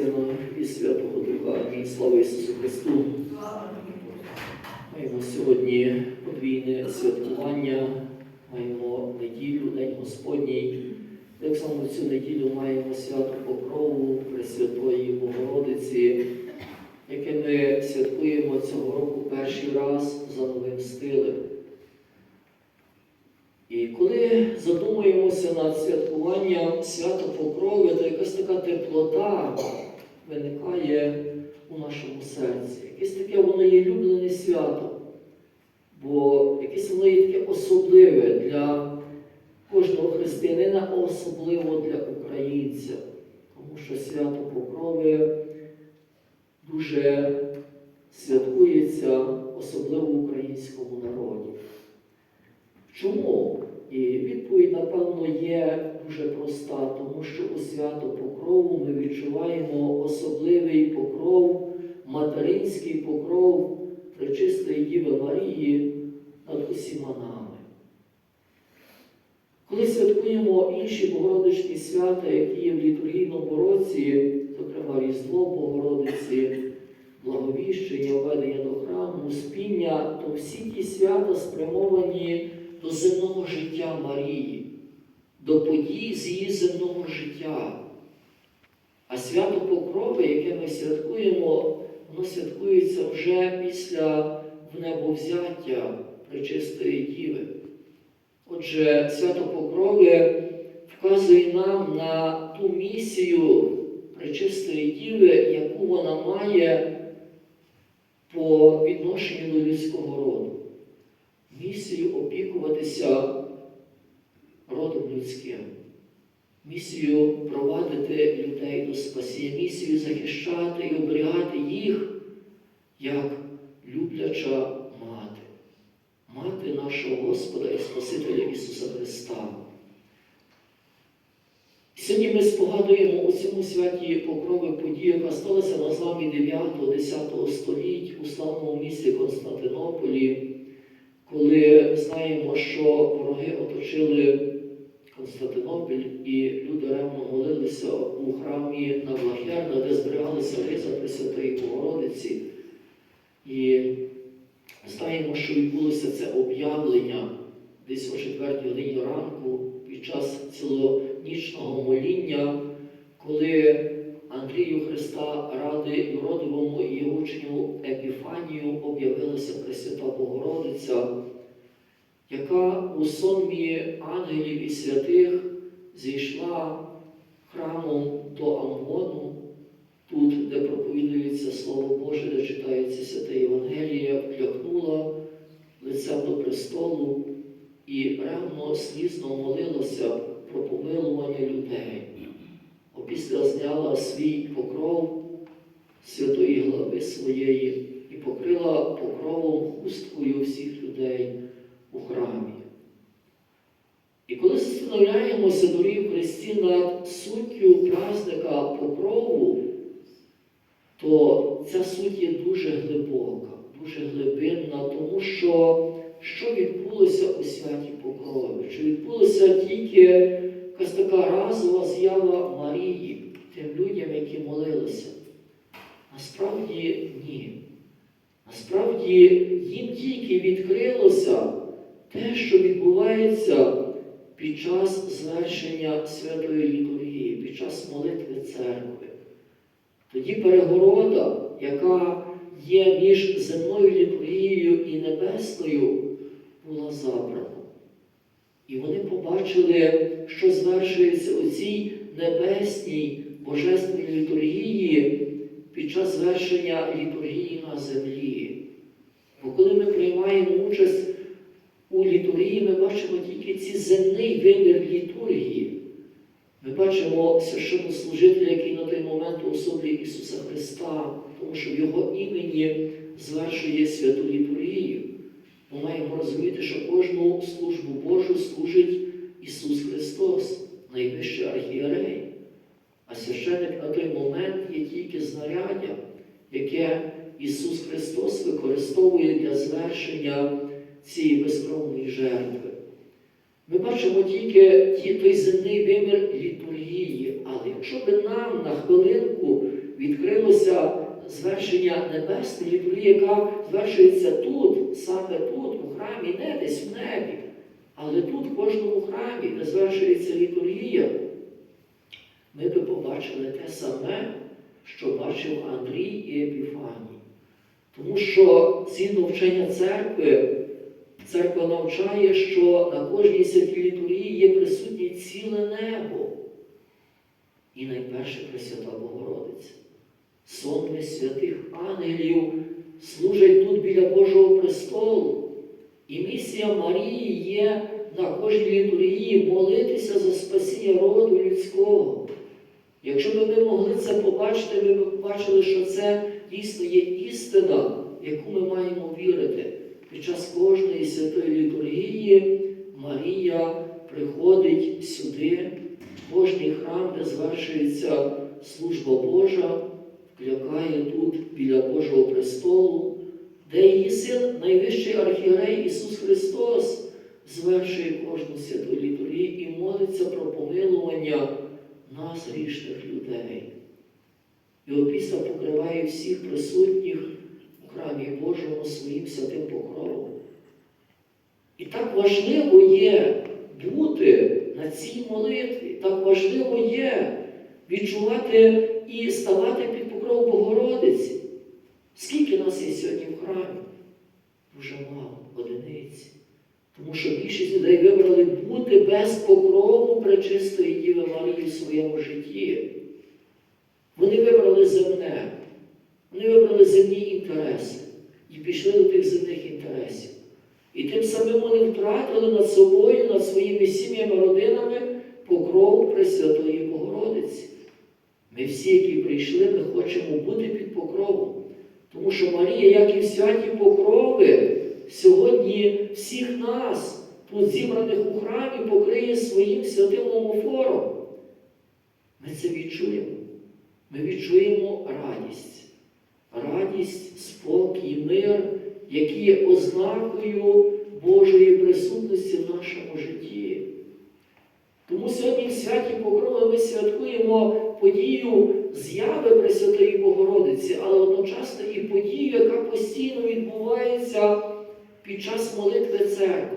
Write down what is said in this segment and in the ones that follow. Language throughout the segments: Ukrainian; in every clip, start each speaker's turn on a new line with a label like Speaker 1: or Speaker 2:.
Speaker 1: Сина і Святого Духа. Амінь. Слава Ісусу Христу. Маємо сьогодні подвійне святкування, маємо неділю, День Господній. Так само цю неділю маємо свято Покрову Пресвятої Богородиці, яке ми святкуємо цього року перший раз за новим стилем. І коли задумуємося над святкуванням свято Покрови, то якась така теплота виникає у нашому серці. Якесь таке воно є улюблене свято, бо якесь воно є таке особливе для кожного християнина, а особливо для українця. Тому що свято Покрови дуже святкується, особливо в українському народі. Чому? І відповідь, напевно, є дуже проста, тому що у свято Покрову ми відчуваємо особливий покров, материнський покров Пречистої Діви Марії над усіма нами. Коли святкуємо інші Богородичні свята, які є в літургійному році, зокрема Різдво Богородиці, Благовіщення, введення до храму, спіння, то всі ті свята спрямовані до земного життя Марії, до подій з її земного життя. А свято Покрови, яке ми святкуємо, воно святкується вже після внебовзяття Пречистої Діви. Отже, свято Покрови вказує нам на ту місію Пречистої Діви, яку вона має по відношенню до людського роду. Місію опікуватися родом людським, місію провадити людей до спасіння, місію захищати і оберігати їх як любляча мати, мати нашого Господа і Спасителя Ісуса Христа. Сьогодні ми спогадуємо у цьому святі покрови подію, яка сталася на зламі 9-10 століть у славному місті Константинополі, коли знаємо, що вороги оточили Константинополь і люди ревно молилися у храмі на Блахерна, де зберігалися риза Пресвятої Богородиці. І знаємо, що відбулося це об'явлення десь о 4 годині ранку під час цілонічного моління, коли Андрію Христа ради Юродивому і учню Епіфанію об'явилася Пресвята Богородиця, яка у сонмі ангелів і святих зійшла храмом до Амгону, тут, де проповідується Слово Боже, де читається святе Євангеліє, вклякнула лицем до престолу і ревно слізно молилася про помилування людей. Опісля зняла свій покров святої глави своєї і покрила покровом хусткою всіх людей у храмі. І коли застановляємося дорогі в Христі над суттю праздника покрову, то ця суть є дуже глибока, дуже глибинна, тому що що відбулося у святі Покрови? Чи відбулася тільки якась така разова з'ява Марії тим людям, які молилися? Насправді ні. Насправді їм тільки відкрилося те, що відбувається під час звершення святої літургії, під час молитви церкви. Тоді перегорода, яка є між земною літургією і небесною, була забрана. І вони побачили, що звершується у цій небесній божественній літургії під час звершення літургії на землі. Бо коли ми приймаємо участь у літургії, ми бачимо тільки ці земний вимір літургії. Ми бачимо священнослужителя, який на той момент особі Ісуса Христа, тому що в Його імені звершує святу літургію. Ми маємо розуміти, що кожну службу Божу служить Ісус Христос, найвищий архієрей. А священник на той момент є тільки знаряддя, яке Ісус Христос використовує для звершення цієї безкровної жертви. Ми бачимо тільки ті, той земний вимір літургії, але якщо би нам на хвилинку відкрилося звершення небесної літургії, яка звершується тут, у храмі, не десь в небі, але тут, в кожному храмі, де звершується літургія, ми би побачили те саме, що бачив Андрій і Епіфаній. Тому що згідно вчення церкви, церква навчає, що на кожній святій літургії є присутнє ціле небо. І найперше Пресвята Богородиця. Сонми святих ангелів служать тут біля Божого престолу. І місія Марії є на кожній літургії молитися за спасіння роду людського. Якщо б ми могли це побачити, ми б побачили, що це дійсно є істина, в яку ми маємо вірити. Під час кожної святої літургії Марія приходить сюди, в кожний храм, де звершується служба Божа, вклякає тут біля Божого престолу, де її син, найвищий архієрей Ісус Христос, звершує кожну святу літургію і молиться про помилування нас, грішних людей. Його після покриває всіх присутніх у храмі Божому своїм святим покровом. І так важливо є бути на цій молитві, так важливо є відчувати і ставати під покров Богородиці. Скільки нас є сьогодні в храмі? Дуже мало, одиниці. Тому що більшість людей вибрали бути без покрову пречистої Діви Марії в своєму житті. Вони вибрали земне, вони вибрали земні інтереси і пішли до тих земних інтересів. І тим самим вони втратили над собою, над своїми сім'ями, родинами покров Пресвятої Богородиці. Ми всі, які прийшли, ми хочемо бути під покровом. Тому що Марія, як і святі покрови, сьогодні всіх нас, зібраних у храмі, покриє своїм святим омофором. Ми це відчуємо. Ми відчуємо радість, радість, спокій, мир, які є ознакою Божої присутності в нашому житті. Тому сьогодні в святі Покрови ми святкуємо подію зяви Пресвятої Богородиці, але одночасно і подію, яка постійно відбувається під час молитви церкви.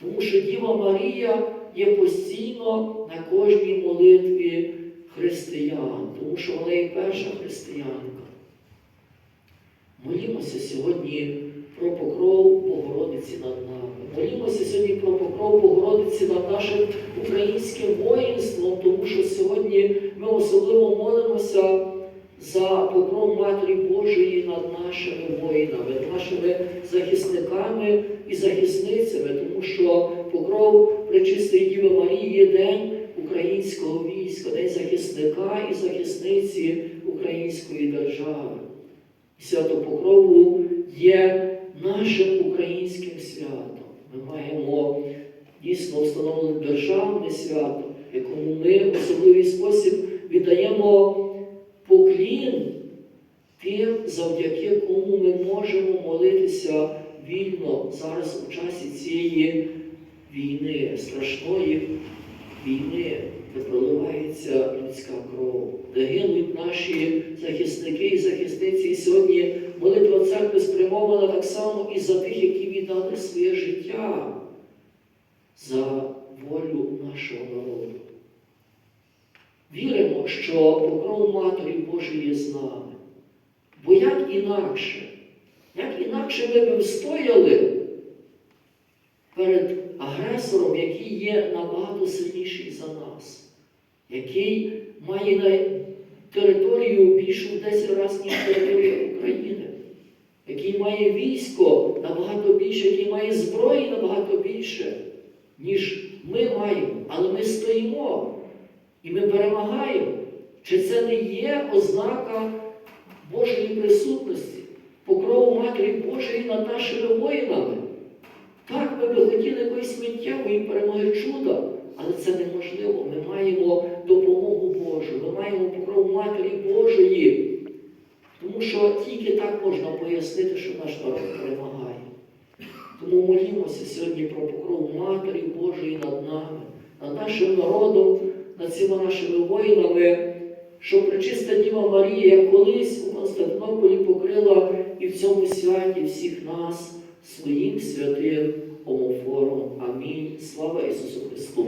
Speaker 1: Тому що Діва Марія є постійно на кожній молитві християн, тому що вона є перша християнка. Молімося сьогодні про покров Богородиці над нами. Молімося сьогодні про покров Богородиці над нашим українським воїнством, тому що сьогодні ми особливо молимося за покров Матері Божої над нашими воїнами, нашими захисниками і захисницями, тому що покров Пречистої Діви Марії День українського війська, День захисника і захисниці української держави. Свято Покрову є нашим українським святом. Ми маємо дійсно встановлене державне свято, якому ми в особливий спосіб віддаємо завдяки кому ми можемо молитися вільно зараз у часі цієї війни, страшної війни, де проливається людська кров, де гинуть наші захисники і захисниці. І сьогодні молитва церкви спрямована так само і за тих, які віддали своє життя за волю нашого народу. Віримо, що покров Матері Божої є з нами. Бо як інакше, як інакше ми б встояли перед агресором, який є набагато сильніший за нас, який має на територію більшу в 10 разів, ніж територія України, який має військо набагато більше, який має зброї набагато більше, ніж ми маємо. Але ми стоїмо і ми перемагаємо. Чи це не є ознака Божої присутності, покрову Матері Божої над нашими воїнами? Так, ми би хотіли якоїсь миттєвої перемоги чуда, але це неможливо. Ми маємо допомогу Божу, ми маємо покров Матері Божої. Тому що тільки так можна пояснити, що наш народ перемагає. Тому молімося сьогодні про покров Матері Божої над нами, над нашим народом, над цими нашими воїнами, що причиста Діва Марія, як колись у Константинополі покрила і в цьому святі всіх нас своїм святим омофором. Амінь. Слава Ісусу Христу!